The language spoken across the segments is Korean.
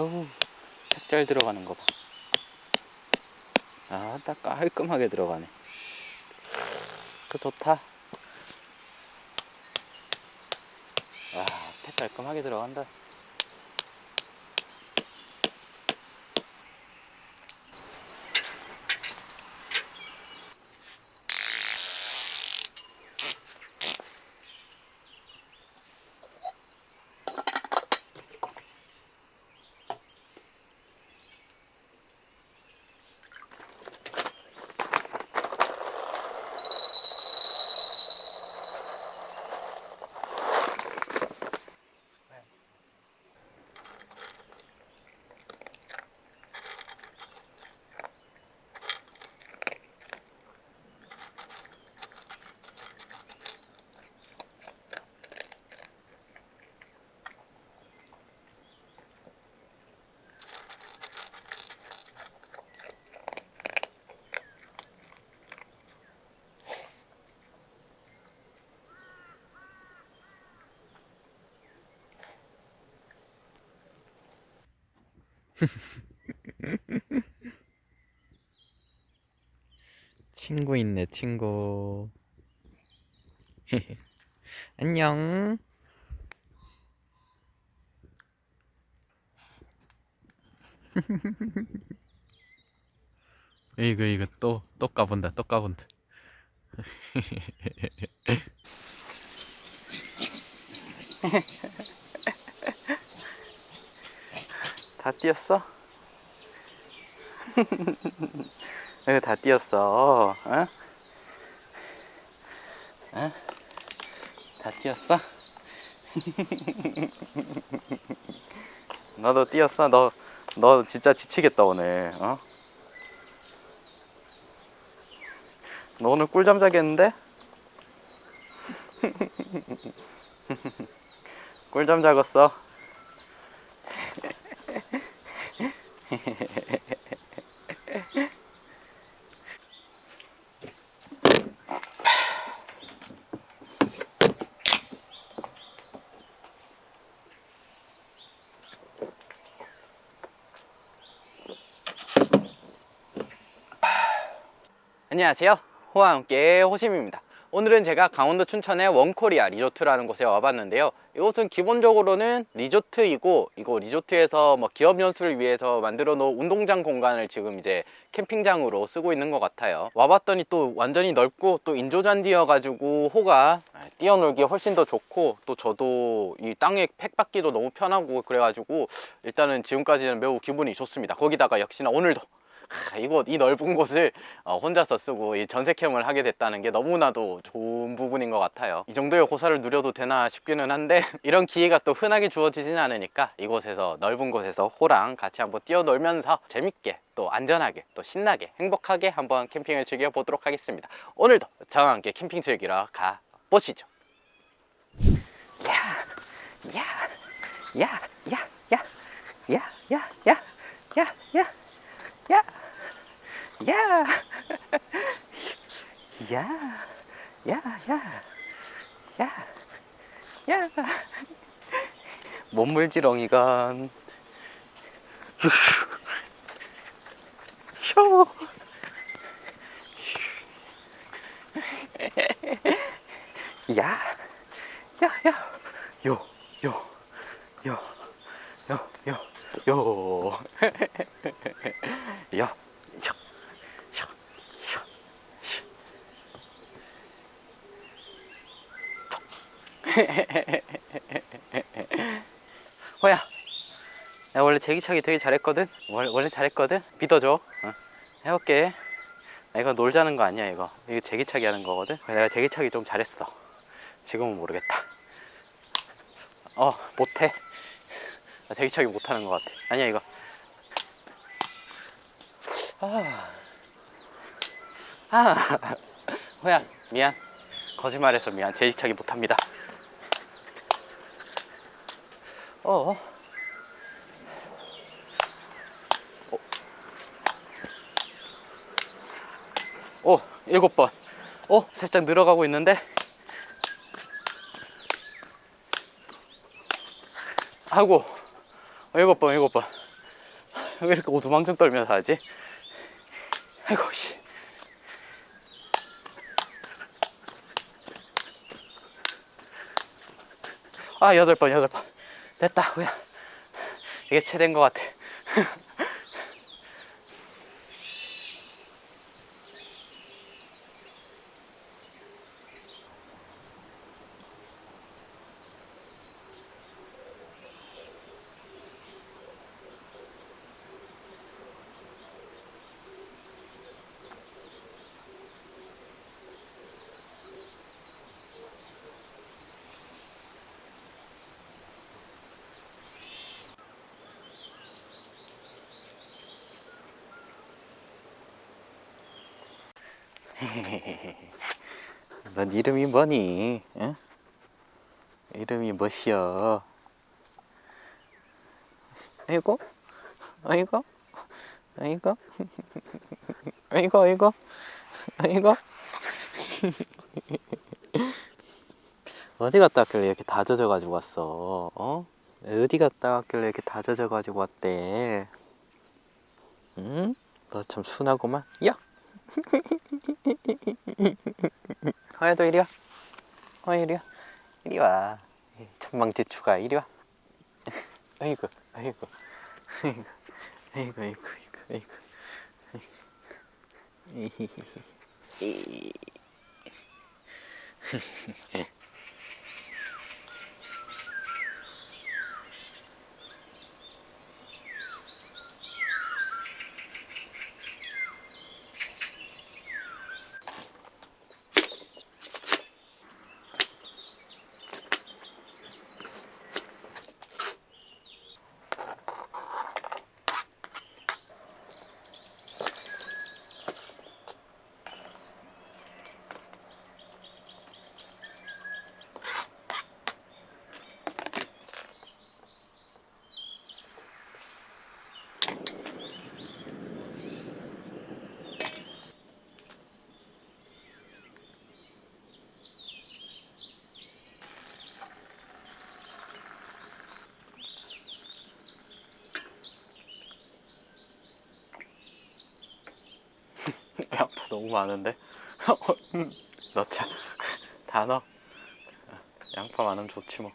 아우 탁 잘 들어가는 거 봐. 아, 딱 깔끔하게 들어가네. 그 좋다. 아, 탁 깔끔하게 들어간다. 친구 있네, 친구. 안녕. 이거 이거 또 또 까본다 또 까본다 다 뛰었어? 네, 다 뛰었어. 어? 어? 다 뛰었어? 너도 뛰었어? 너, 너 진짜 지치겠다, 오늘. 어? 너 오늘 꿀잠 자겠는데? 꿀잠 자겠어. 안녕하세요. 호와 함께 호심입니다. 오늘은 제가 강원도 춘천의 원코리아 리조트라는 곳에 와봤는데요. 이곳은 기본적으로는 리조트이고 이거 리조트에서 뭐 기업 연수를 위해서 만들어 놓은 운동장 공간을 지금 이제 캠핑장으로 쓰고 있는 것 같아요. 와봤더니 또 완전히 넓고 또 인조잔디여 가지고 호가 뛰어놀기 훨씬 더 좋고 또 저도 이 땅에 팩 받기도 너무 편하고 그래가지고 일단은 지금까지는 매우 기분이 좋습니다. 거기다가 역시나 오늘도 하, 이곳 이 넓은 곳을 어, 혼자서 쓰고 이 전세 캠을 하게 됐다는 게 너무나도 좋은 부분인 것 같아요. 이 정도의 고사를 누려도 되나 싶기는 한데 이런 기회가 또 흔하게 주어지진 않으니까 이곳에서 넓은 곳에서 호랑 같이 한번 뛰어놀면서 재밌게 또 안전하게 또 신나게 행복하게 한번 캠핑을 즐겨보도록 하겠습니다. 오늘도 저와 함께 캠핑 즐기러 가 보시죠. 야, 야, 야, 야, 야, 야, 야, 야, 야, 야. 야! 야! 야! 야! 야! 몸물지렁이가 쇼! 야! 야! 야! 요! 요! 요! 요! 요! 요! 야, 야, 야, 야, 야. 호야, 나 원래 제기차기 되게 잘했거든. 원래, 잘했거든. 믿어줘. 어. 해볼게. 나 이거 놀자는 거 아니야 이거. 이거 제기차기 하는 거거든. 내가 제기차기 좀 잘했어. 지금은 모르겠다. 어, 못해. 나 제기차기 못하는 것 같아. 아니야 이거. 아, 아, 호야 미안 거짓말해서 미안 제지차기 못합니다 어, 어, 오 일곱 번. 어, 살짝 늘어가고 있는데. 아이고 일곱 번 일곱 번. 왜 이렇게 오두망정 떨면서 하지? 아이고 씨. 아 여덟 번 여덟 번 됐다. 후야. 이게 최대인 것 같아 넌 이름이 뭐니? 응? 이름이 뭐시여? 아이고, 아이고, 아이고, 아이고, 아이고, 아이고. 어디 갔다 왔길래 이렇게 다 젖어가지고 왔어? 어? 어디 갔다 왔길래 이렇게 다 젖어가지고 왔대? 응? 너 참 순하구만. 야! 허야도 이리 와. 허야 이리 와. 이리 와. 천방지축아 이리 와. 아이고, 아이고, 아이고, 아이고, 아이고, 아이고, 아이고. 이- 양파 너무 많은데? 넣자. 다 넣어. 양파 많으면 좋지 뭐.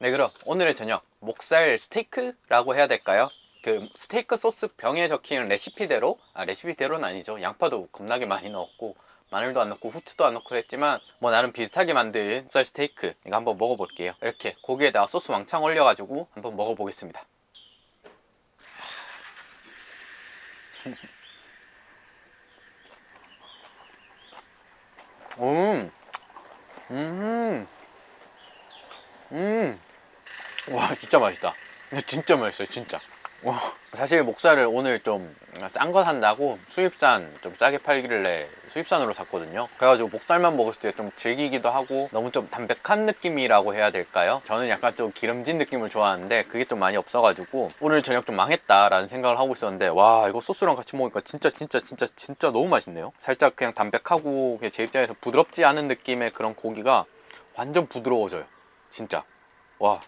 네, 그럼 오늘의 저녁 목살 스테이크라고 해야 될까요? 그 스테이크 소스 병에 적힌 레시피대로 아 레시피대로는 아니죠. 양파도 겁나게 많이 넣었고 마늘도 안 넣고 후추도 안 넣고 했지만 뭐 나름 비슷하게 만든 목살 스테이크 이거 한번 먹어볼게요. 이렇게 고기에다가 소스 왕창 올려가지고 한번 먹어보겠습니다. 음, 음, 음. 와 진짜 맛있다. 진짜 맛있어요 진짜. 와 사실 목살을 오늘 좀 싼 거 산다고 수입산 좀 싸게 팔길래 수입산으로 샀거든요 그래가지고 목살만 먹었을 때 좀 질기기도 하고 너무 좀 담백한 느낌이라고 해야 될까요? 저는 약간 좀 기름진 느낌을 좋아하는데 그게 좀 많이 없어가지고 오늘 저녁 좀 망했다라는 생각을 하고 있었는데 와 이거 소스랑 같이 먹으니까 진짜 진짜 진짜 진짜 너무 맛있네요 살짝 그냥 담백하고 제 입장에서 부드럽지 않은 느낌의 그런 고기가 완전 부드러워져요 진짜 와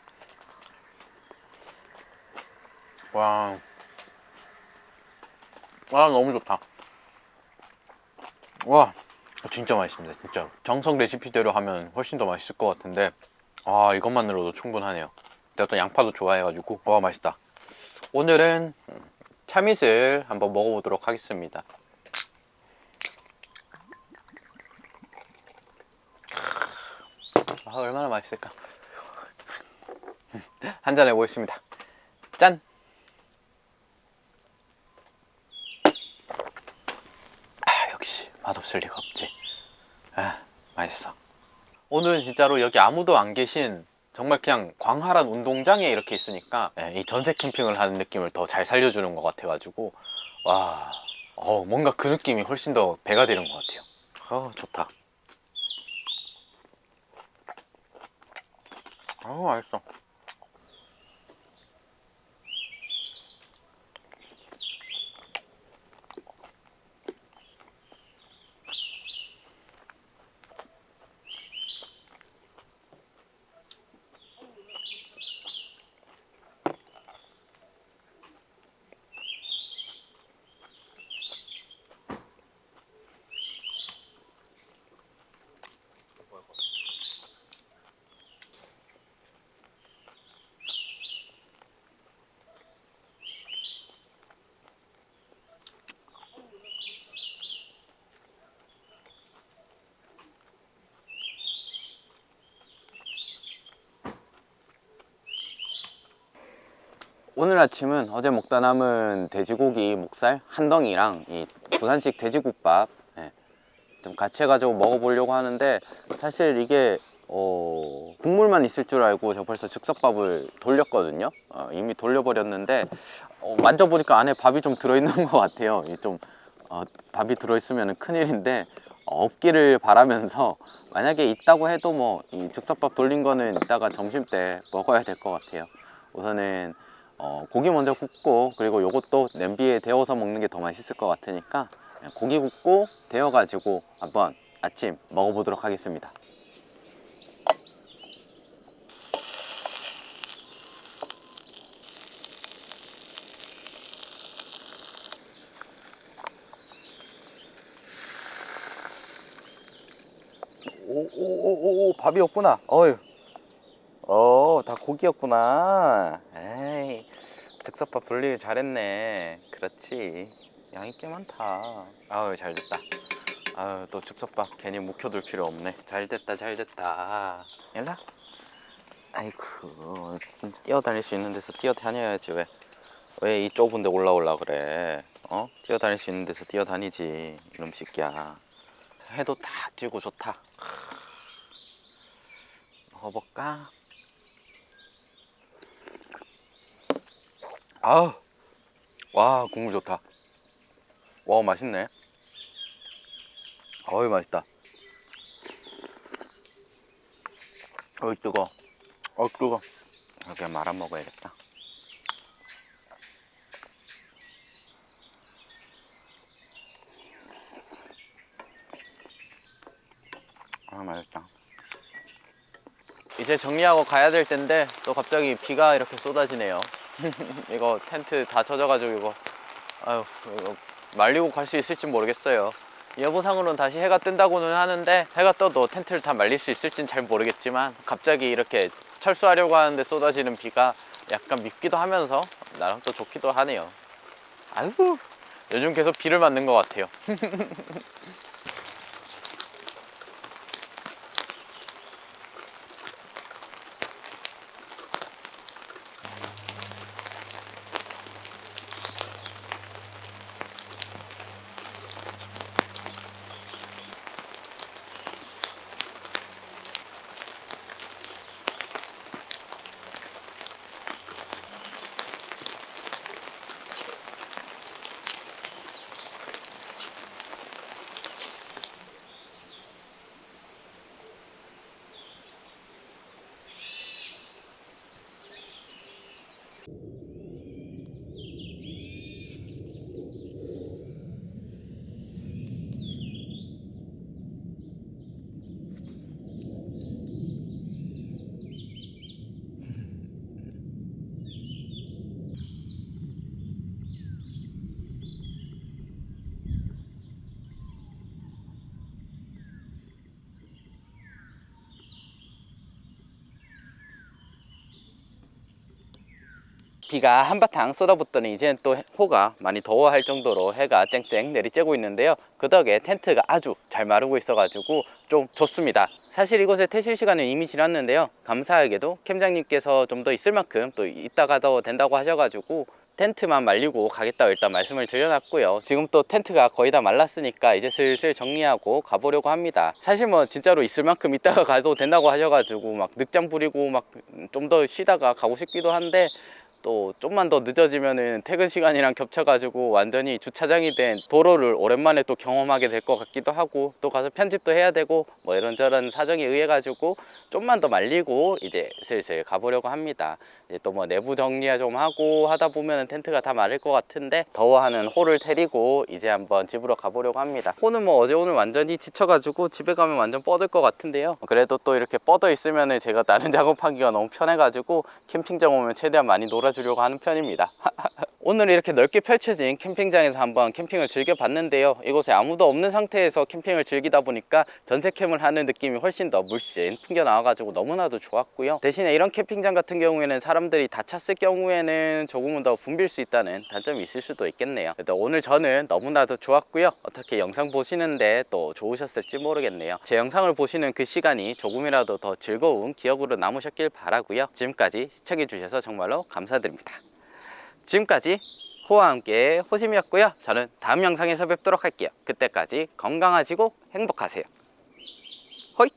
와. 와 너무 좋다. 와. 진짜 맛있습니다 진짜. 정성 레시피대로 하면 훨씬 더 맛있을 것 같은데. 아 이것만으로도 충분하네요. 내가 또 양파도 좋아해가지고. 와 맛있다. 오늘은 참이슬 한번 먹어보도록 하겠습니다. 아 얼마나 맛있을까? 한 잔 해보겠습니다 짠 아, 역시 맛없을 리가 없지. 아, 맛있어. 오늘은 진짜로 여기 아무도 안 계신 정말 그냥 광활한 운동장에 이렇게 있으니까 예, 이 전세 캠핑을 하는 느낌을 더 잘 살려주는 것 같아가지고 와, 어, 뭔가 그 느낌이 훨씬 더 배가 되는 것 같아요. 어, 좋다. 아우 맛있어. 오늘 아침은 어제 먹다 남은 돼지고기 목살 한 덩이랑 이 부산식 돼지국밥 예, 좀 같이 해가지고 먹어보려고 하는데 사실 이게 어, 국물만 있을 줄 알고 저 벌써 즉석밥을 돌렸거든요. 어, 이미 돌려버렸는데 어, 만져보니까 안에 밥이 좀 들어있는 것 같아요. 좀 어, 밥이 들어있으면 큰일인데 어, 없기를 바라면서 만약에 있다고 해도 뭐 이 즉석밥 돌린 거는 이따가 점심 때 먹어야 될 것 같아요. 우선은 어, 고기 먼저 굽고 그리고 요것도 냄비에 데워서 먹는 게 더 맛있을 것 같으니까 고기 굽고 데워 가지고 한번 아침 먹어보도록 하겠습니다. 오오오오 밥이 없구나. 어휴. 어, 다 고기였구나. 에이, 즉석밥 돌리길 잘했네. 그렇지. 양이 꽤 많다. 아유, 잘 됐다. 아유, 또 즉석밥 괜히 묵혀둘 필요 없네. 잘 됐다, 잘 됐다. 일라? 아이고, 뛰어다닐 수 있는 데서 뛰어다녀야지, 왜. 왜 이 좁은 데 올라올라 그래. 어? 뛰어다닐 수 있는 데서 뛰어다니지. 이놈 새끼야. 해도 다 띄고 좋다. 먹어볼까? 아우 와 국물 좋다. 와 맛있네. 어이 맛있다. 어이 뜨거. 어 뜨거. 이렇게 말아 먹어야겠다. 아 맛있다. 이제 정리하고 가야 될 텐데 또 갑자기 비가 이렇게 쏟아지네요 이거 텐트 다 젖어가지고 이거. 아유 이거 말리고 갈 수 있을지 모르겠어요. 예보상으로는 다시 해가 뜬다고는 하는데 해가 떠도 텐트를 다 말릴 수 있을진 잘 모르겠지만 갑자기 이렇게 철수하려고 하는데 쏟아지는 비가 약간 밉기도 하면서 나랑 또 좋기도 하네요. 아이고 요즘 계속 비를 맞는 것 같아요 비가 한바탕 쏟아붓더니 이제는 또 호가 많이 더워할 정도로 해가 쨍쨍 내리쬐고 있는데요. 그 덕에 텐트가 아주 잘 마르고 있어 가지고 좀 좋습니다. 사실 이곳에 퇴실 시간은 이미 지났는데요. 감사하게도 캠장님께서 좀 더 있을 만큼 또 있다가도 된다고 하셔가지고 텐트만 말리고 가겠다고 일단 말씀을 드려놨고요. 지금 또 텐트가 거의 다 말랐으니까 이제 슬슬 정리하고 가보려고 합니다. 사실 뭐 진짜로 있을 만큼 있다가 가도 된다고 하셔가지고 막 늑장 부리고 막 좀 더 쉬다가 가고 싶기도 한데 또 좀만 더 늦어지면은 퇴근 시간이랑 겹쳐가지고 완전히 주차장이 된 도로를 오랜만에 또 경험하게 될 것 같기도 하고 또 가서 편집도 해야 되고 뭐 이런저런 사정에 의해 가지고 좀만 더 말리고 이제 슬슬 가보려고 합니다. 이제 또 뭐 내부 정리 좀 하고 하다 보면은 텐트가 다 마를 것 같은데 더워하는 호를 데리고 이제 한번 집으로 가보려고 합니다. 호는 뭐 어제 오늘 완전히 지쳐가지고 집에 가면 완전 뻗을 것 같은데요. 그래도 또 이렇게 뻗어 있으면은 제가 다른 작업하기가 너무 편해가지고 캠핑장 오면 최대한 많이 놀아 주려고 하는 편입니다. 오늘 이렇게 넓게 펼쳐진 캠핑장에서 한번 캠핑을 즐겨봤는데요. 이곳에 아무도 없는 상태에서 캠핑을 즐기다 보니까 전세캠을 하는 느낌이 훨씬 더 물씬 풍겨 나와가지고 너무나도 좋았고요. 대신에 이런 캠핑장 같은 경우에는 사람들이 다 찼을 경우에는 조금은 더 붐빌 수 있다는 단점이 있을 수도 있겠네요. 그래도 오늘 저는 너무나도 좋았고요. 어떻게 영상 보시는데 또 좋으셨을지 모르겠네요. 제 영상을 보시는 그 시간이 조금이라도 더 즐거운 기억으로 남으셨길 바라고요. 지금까지 시청해주셔서 정말로 감사드립니다. 지금까지 호와 함께 호심이었고요. 저는 다음 영상에서 뵙도록 할게요. 그때까지 건강하시고 행복하세요. 호이!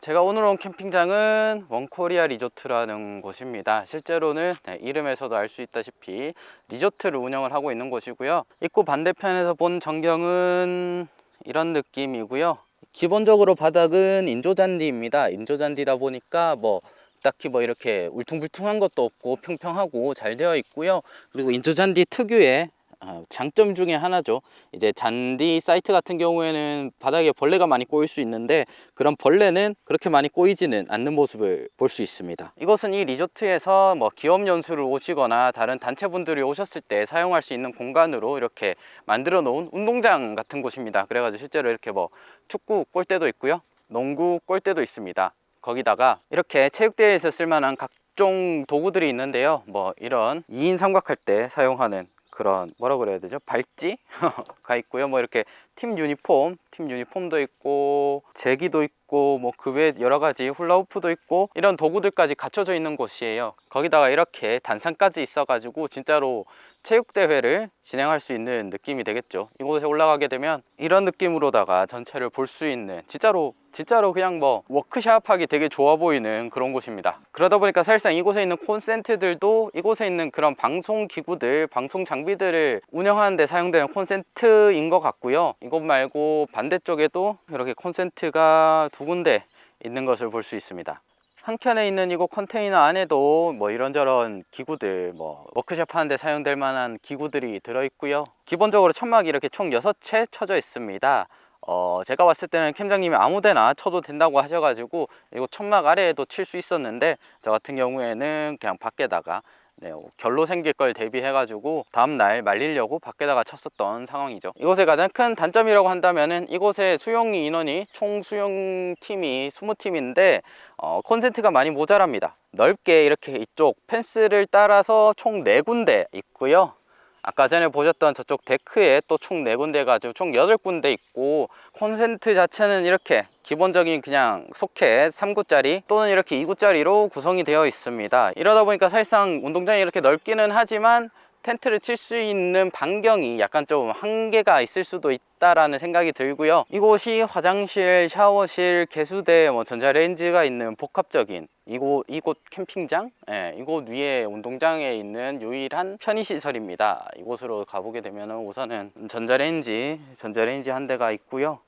제가 오늘 온 캠핑장은 원코리아 리조트라는 곳입니다. 실제로는 네, 이름에서도 알 수 있다시피 리조트를 운영을 하고 있는 곳이고요. 입구 반대편에서 본 전경은 이런 느낌이고요. 기본적으로 바닥은 인조잔디입니다. 인조잔디다 보니까 뭐 딱히 뭐 이렇게 울퉁불퉁한 것도 없고 평평하고 잘 되어 있고요. 그리고 인조잔디 특유의 어, 장점 중에 하나죠. 이제 잔디 사이트 같은 경우에는 바닥에 벌레가 많이 꼬일 수 있는데 그런 벌레는 그렇게 많이 꼬이지는 않는 모습을 볼 수 있습니다. 이곳은 이 리조트에서 뭐 기업 연수를 오시거나 다른 단체분들이 오셨을 때 사용할 수 있는 공간으로 이렇게 만들어 놓은 운동장 같은 곳입니다. 그래가지고 실제로 이렇게 뭐 축구 골대도 있고요. 농구 골대도 있습니다. 거기다가 이렇게 체육대회에서 쓸만한 각종 도구들이 있는데요. 뭐 이런 2인 삼각할 때 사용하는 그런 뭐라 그래야 되죠? 발찌가 있고요. 뭐 이렇게 팀 유니폼, 팀 유니폼도 있고 제기도 있고 뭐 그 외 여러 가지 훌라후프도 있고 이런 도구들까지 갖춰져 있는 곳이에요. 거기다가 이렇게 단상까지 있어 가지고 진짜로 체육 대회를 진행할 수 있는 느낌이 되겠죠. 이곳에 올라가게 되면 이런 느낌으로다가 전체를 볼 수 있는 진짜로 진짜로 그냥 뭐 워크샵 하기 되게 좋아 보이는 그런 곳입니다. 그러다 보니까 사실상 이곳에 있는 콘센트들도 이곳에 있는 그런 방송 기구들, 방송 장비들을 운영하는 데 사용되는 콘센트인 것 같고요. 이곳 말고 반대쪽에도 이렇게 콘센트가 두 군데 있는 것을 볼 수 있습니다. 한 켠에 있는 이곳 컨테이너 안에도 뭐 이런저런 기구들 뭐 워크숍 하는데 사용될 만한 기구들이 들어있고요. 기본적으로 천막이 이렇게 총 6채 쳐져 있습니다. 어 제가 봤을 때는 캠장님이 아무데나 쳐도 된다고 하셔가지고 이곳 천막 아래에도 칠 수 있었는데 저 같은 경우에는 그냥 밖에다가 네, 결로 생길 걸 대비해가지고 다음날 말리려고 밖에다가 쳤었던 상황이죠. 이곳의 가장 큰 단점이라고 한다면은 이곳의 수용 인원이 총 수용 팀이 20팀인데 어, 콘센트가 많이 모자랍니다. 넓게 이렇게 이쪽 펜스를 따라서 총 4군데 있고요. 아까 전에 보셨던 저쪽 데크에 또 총 4군데 가지고 총 8군데 있고 콘센트 자체는 이렇게 기본적인 그냥 소켓 3구짜리 또는 이렇게 2구짜리로 구성이 되어 있습니다 이러다 보니까 사실상 운동장이 이렇게 넓기는 하지만 텐트를 칠 수 있는 반경이 약간 좀 한계가 있을 수도 있다라는 생각이 들고요. 이곳이 화장실, 샤워실, 개수대, 뭐 전자레인지가 있는 복합적인 이곳 이곳 캠핑장, 예, 이곳 위에 운동장에 있는 유일한 편의 시설입니다. 이곳으로 가보게 되면 우선은 전자레인지, 전자레인지 한 대가 있고요.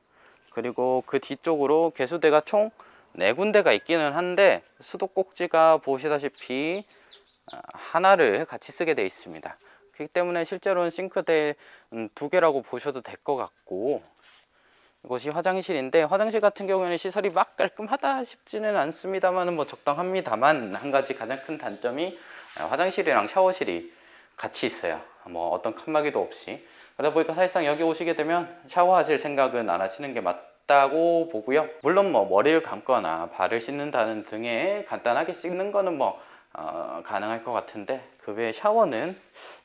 그리고 그 뒤쪽으로 개수대가 총네 군데가 있기는 한데 수도꼭지가 보시다시피 아, 하나를 같이 쓰게 되어 있습니다. 그렇기 때문에 실제로는 싱크대 음, 두 개라고 보셔도 될 것 같고 이곳이 화장실인데 화장실 같은 경우에는 시설이 막 깔끔하다 싶지는 않습니다만 뭐 적당합니다만 한 가지 가장 큰 단점이 아, 화장실이랑 샤워실이 같이 있어요. 뭐 어떤 칸막이도 없이 그러다 보니까 사실상 여기 오시게 되면 샤워하실 생각은 안 하시는 게 맞다고 보고요. 물론 뭐 머리를 감거나 발을 씻는다는 등의 간단하게 씻는 거는 뭐 어, 가능할 것 같은데 그 외에 샤워는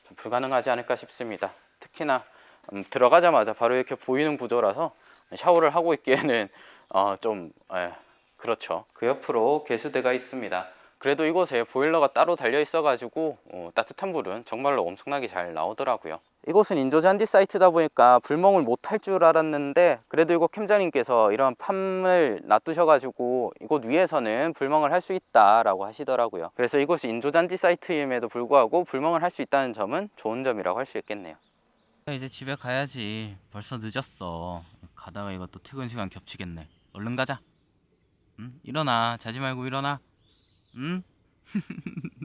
좀 불가능하지 않을까 싶습니다. 특히나 음, 들어가자마자 바로 이렇게 보이는 구조라서 샤워를 하고 있기에는 어, 좀 예, 그렇죠. 그 옆으로 개수대가 있습니다. 그래도 이곳에 보일러가 따로 달려 있어 가지고 어, 따뜻한 물은 정말로 엄청나게 잘 나오더라고요. 이곳은 인조 잔디 사이트다 보니까 불멍을 못 할 줄 알았는데 그래도 이곳 캠자님께서 이런 판을 놔두셔가지고 이곳 위에서는 불멍을 할 수 있다라고 하시더라고요. 그래서 이곳이 인조 잔디 사이트임에도 불구하고 불멍을 할 수 있다는 점은 좋은 점이라고 할 수 있겠네요. 이제 집에 가야지. 벌써 늦었어. 가다가 이것도 퇴근 시간 겹치겠네. 얼른 가자. 응? 일어나. 자지 말고 일어나. 응?